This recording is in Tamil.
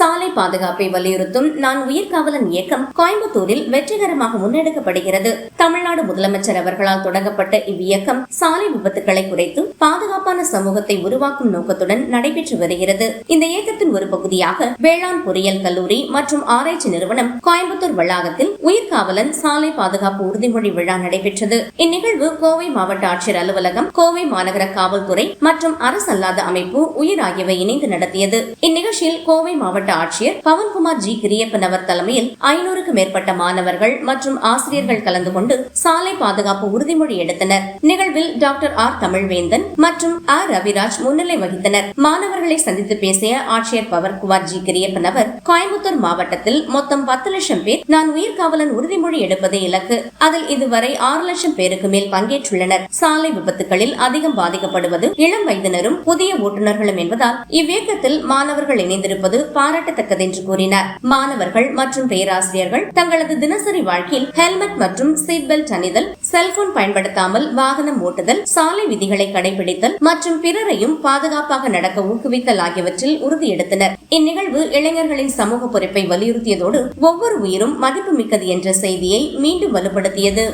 സ്ഥാനം சாலை பாதுகாப்பை வலியுறுத்தும் நான் உயிர்காவலன் இயக்கம் கோயம்புத்தூரில் வெற்றிகரமாக முன்னெடுக்கப்படுகிறது. தமிழ்நாடு முதலமைச்சர் அவர்களால் தொடங்கப்பட்ட இவ்வியக்கம் சாலை விபத்துகளை குறைத்து பாதுகாப்பான சமூகத்தை உருவாக்கும் நோக்கத்துடன் நடைபெற்று வருகிறது. இந்த இயக்கத்தின் ஒரு பகுதியாக வேளாண் பொறியியல் கல்லூரி மற்றும் ஆராய்ச்சி நிறுவனம் கோயம்புத்தூர் வளாகத்தில் உயிர்காவலன் சாலை பாதுகாப்பு உறுதிமொழி விழா நடைபெற்றது. இந்நிகழ்வு கோவை மாவட்ட ஆட்சியர் அலுவலகம் கோவை மாநகர காவல்துறை மற்றும் அரசல்லாத அமைப்பு உயிர் ஆகியவை இணைந்து நடத்தியது. இந்நிகழ்ச்சியில் கோவை மாவட்ட ஆட்சியர் ஆட்சியர் பவன்குமார் ஜி கிரியப்பன் அவர் தலைமையில் ஐநூறுக்கும் மேற்பட்ட மாணவர்கள் மற்றும் ஆசிரியர்கள் கலந்து கொண்டு சாலை பாதுகாப்பு உறுதிமொழி எடுத்தனர். நிகழ்வில் டாக்டர் ஆர் தமிழ்வேந்தன் மற்றும் ஆர் ரவிராஜ் முன்னிலை வகித்தனர். மாணவர்களை சந்தித்து பேசிய ஆட்சியர் பவன்குமார் ஜி கிரியப்பன் அவர் கோயம்புத்தூர் மாவட்டத்தில் மொத்தம் பத்து லட்சம் பேர் நான் உயிர்காவலன் உறுதிமொழி எடுப்பதே இலக்கு. அதில் இதுவரை ஆறு லட்சம் பேருக்கு மேல் பங்கேற்றுள்ளனர். சாலை விபத்துகளில் அதிகம் பாதிக்கப்படுவது இளம் வயதினரும் புதிய ஓட்டுநர்களும் என்பதால் இவ்வியக்கத்தில் மாணவர்கள் இணைந்திருப்பது பாராட்டத்தக்க பாராட்டத்தக்கது என்று கூறினார். மாணவர்கள் மற்றும் பேராசிரியர்கள் தங்களது தினசரி வாழ்க்கையில் ஹெல்மெட் மற்றும் சீட் பெல்ட் அணிதல் செல்போன் பயன்படுத்தாமல் வாகனம் ஓட்டுதல் சாலை விதிகளை கடைபிடித்தல் மற்றும் பிறரையும் பாதுகாப்பாக நடக்க ஊக்குவித்தல் ஆகியவற்றில் உறுதியெடுத்தனர் இந்நிகழ்வு இளைஞர்களின் சமூக பொறுப்பை வலியுறுத்தியதோடு ஒவ்வொரு உயிரும் மதிப்புமிக்கது என்ற செய்தியை மீண்டும் வலுப்படுத்தியது.